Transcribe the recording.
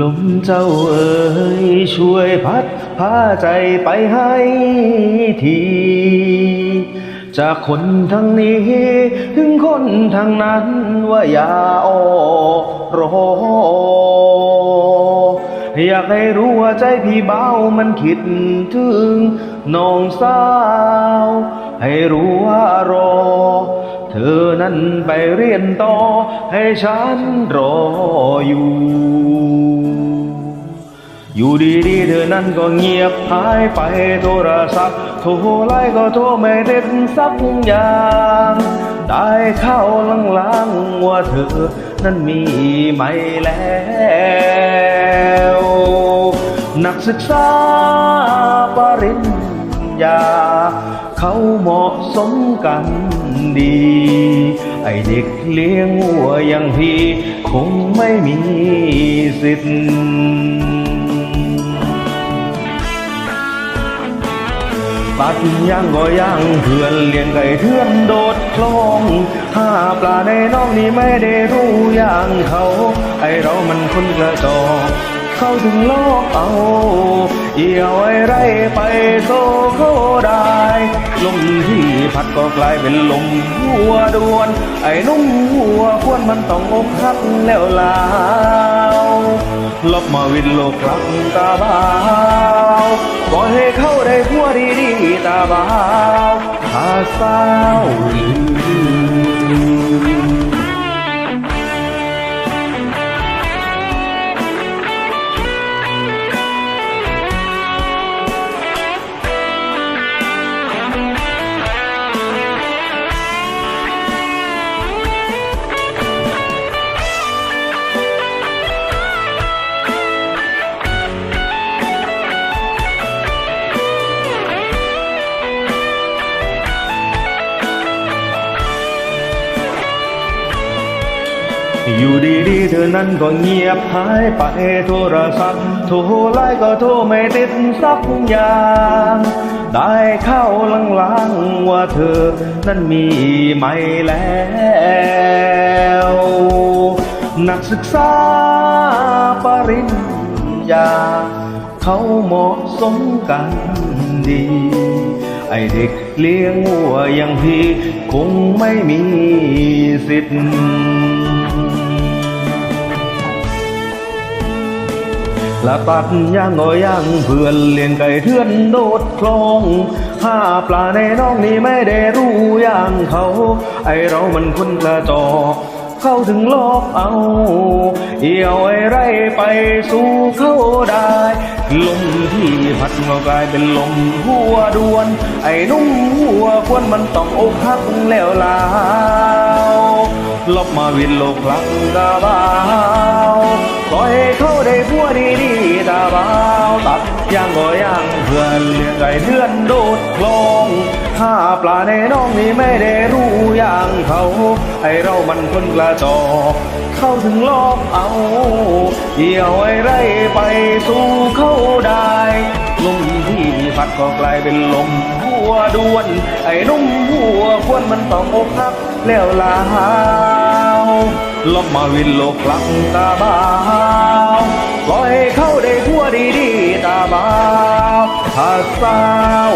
ลมเจ้าเอ๋ยช่วยพัดพาใจไปให้ที จากคนทางนี้ ถึงคนทางนั้นว่าอย่าอ้อรอ อยากให้รู้ว่าใจพี่เบามันคิดถึงน้องสาว ให้รู้ว่ารอ เธอนั้นไปเรียนต่อให้ฉันรออยู่ อยู่ดีๆเธอนั้นก็เงียบหายไปโทรศัพท์โทรไลน์ก็โทรไม่ติดสักอย่างได้เข้าลังๆว่าเธอนั้นมีไม่แล้วนักศึกษาปริญญา เขาเหมาะสมกันดี ไอเด็กเลี้ยงวัวอย่างพี่คงไม่มีสิทธิ์ปัดยังก็ยังเพื่อนเลี้ยงไก่เทือนโดดคลองหาปลาในน้องนี่ไม่ได้รู้อย่างเขาไอเรามันคนกระจอกเข้าถึงโลกเอาเอี่ยวไอไรไปโซ ลมที่พัดก็กลายเป็นลมหัวดวน ไอ้นุ่มหัวควรมันต้องอกหักแล้วลาวลบมาวินโลกกลับตาบ่าวก็ให้เขาได้ผัวดีๆตาบ่าวหาสาว อยู่ดีๆเธอนั้นก็เงียบหายไปโทรศัพท์โทรไลน์ก็โทรไม่ติดสักอย่างได้เข้าลังๆว่าเธอนั้นมีไม่แล้วนักศึกษาปริญญา เขาเหมาะสมกันดี ไอเด็กเลี้ยงวัวอย่างพี่ คงไม่มีสิทธิ์ ละปัดย่างก็ย่างเพื่อนเลี้ยงไก่เทือนโดดคลองห้าปลาในน้องนี่ไม่ได้รู้อย่างเขา ไอเรามันคนกระจอเข้าถึงลอกเอาเอี่ยวไอไรไปสู่เขาได้ลมที่พัดก็กลายเป็นลมหัวดวน ไอ้นุ่มหัวควรมันต้องอกหักแล้วลาวลบมาวินโลกหลังกาบา ปล่อยให้เขาได้ผัวดีๆตาบาวตัดย่างก็ย่างเพื่อนเลี้ยงไก่เดือนโดดคลองห้าปลาในน้องนี่ไม่ได้รู้อย่างเขาไอเรามันคนกระจอกเข้าถึงลอกเอาเหี่ยวไอไรไปสู่เขาได้ลมที่พัดก็กลายเป็นลมหัวดวน ไอ้นุ่มหัวควรมันต้องอกหักแล้วลาว ลบมาวินโลกหลังตาบ่าวปล่อยให้เขาได้ทั่วดีๆตาบ่าวหาสาว